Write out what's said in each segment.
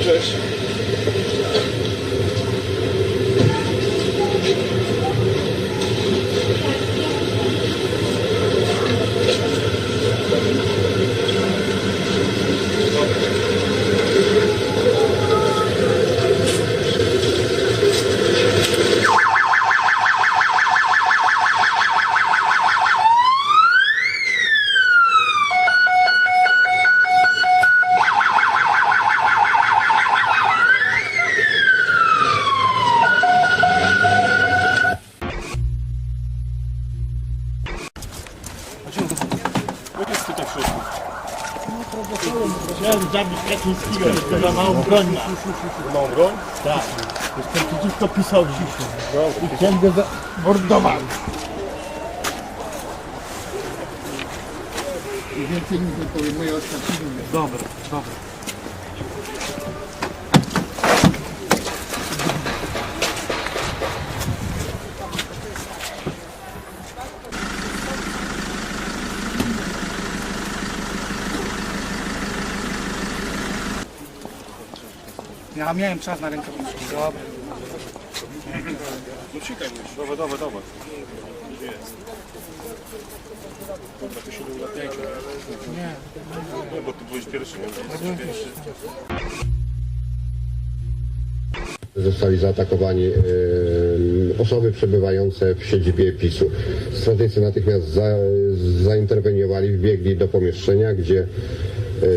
Cześć. Jak jest tutaj w środku? Chciałem zabić Kaczyńskiego, tylko za małą broń ma. Małą broń? Tak. Jestem przeciwko PiSowi. I chciałem go zamordować. I więcej nic nie powiem, moje oświadczenie. Dobra, dobra. Ja miałem czas na rękawiczki. Dobra. No. Gdzie jest? Dobra, ty się nie ulatniajcie. Nie. Nie, bo ty byłeś pierwszy, nie? Pierwszy. Zostali zaatakowani e, osoby przebywające w siedzibie PiSu. Strażnicy natychmiast za, zainterweniowali, wbiegli do pomieszczenia, gdzie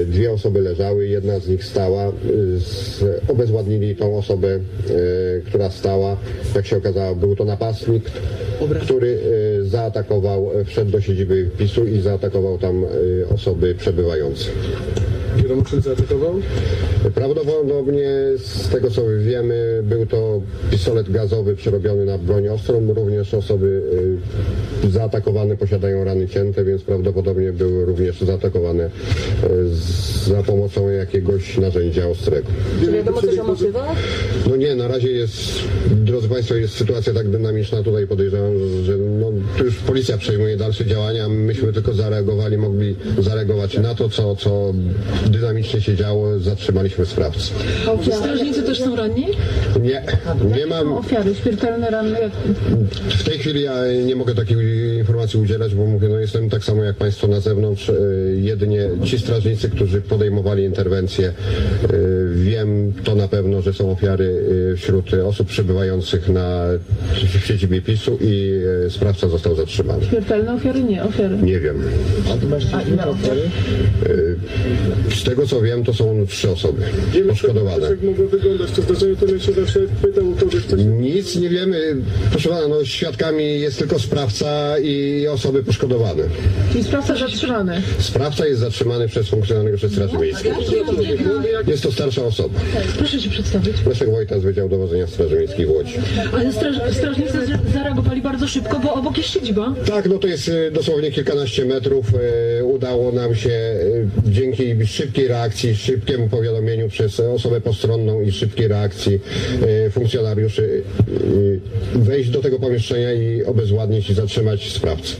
dwie osoby leżały, jedna z nich stała. E, z, obezwładnili tą osobę, e, która stała. Jak się okazało, był to napastnik, który e, zaatakował, e, wszedł do siedziby PiSu i zaatakował tam e, osoby przebywające. Kto zaatakował? Prawdopodobnie z tego co wiemy, był to pistolet gazowy przerobiony na broń ostrą. Również osoby y, zaatakowane posiadają rany cięte, więc prawdopodobnie były również zaatakowane y, za pomocą jakiegoś narzędzia ostrego. Wiadomo coś o motywach? No nie, na razie jest, drodzy Państwo, jest sytuacja tak dynamiczna, tutaj podejrzewam, że no, tu już policja przejmuje dalsze działania, myśmy tylko zareagowali, mogli zareagować na to, co, co dynamicznie się działo, zatrzymaliśmy sprawcę. Strażnicy też są ranni? Nie, nie mam. Ofiary, śmiertelne rany. W tej chwili ja nie mogę takiej informacji udzielać, bo mówię, no jestem tak samo jak Państwo na zewnątrz. e, Jedynie ci strażnicy, którzy podejmowali interwencję, e, wiem to na pewno, że są ofiary e, wśród osób przebywających na w siedzibie PiSu i sprawca został zatrzymany. Śmiertelne ofiary? Nie, ofiary. Nie wiem. A ile ofiar? Z tego co wiem, to są trzy osoby poszkodowane. Jak mogło wyglądać to zdarzenie, to ja się zawsze kogoś, kto się... Nic nie wiemy. Proszę pana, no świadkami jest tylko sprawca i osoby poszkodowane. Czyli sprawca zatrzymany. Sprawca jest zatrzymany przez funkcjonariuszy Straży Miejskiej. Jest to starsza osoba. Proszę się przedstawić. Leszek Wojta z Wydziału Dowodzenia Straży Miejskiej w Łodzi. Ale straż, strażnicy zareagowali bardzo szybko, bo obok jest siedziba. Tak, no to jest e, dosłownie kilkanaście metrów. E, Udało nam się e, dzięki szybkiej reakcji, szybkiemu powiadomieniu przez osobę postronną i szybkiej reakcji funkcjonariuszy e, wejść do tego pomieszczenia i obezwładnić i zatrzymać sprawcę.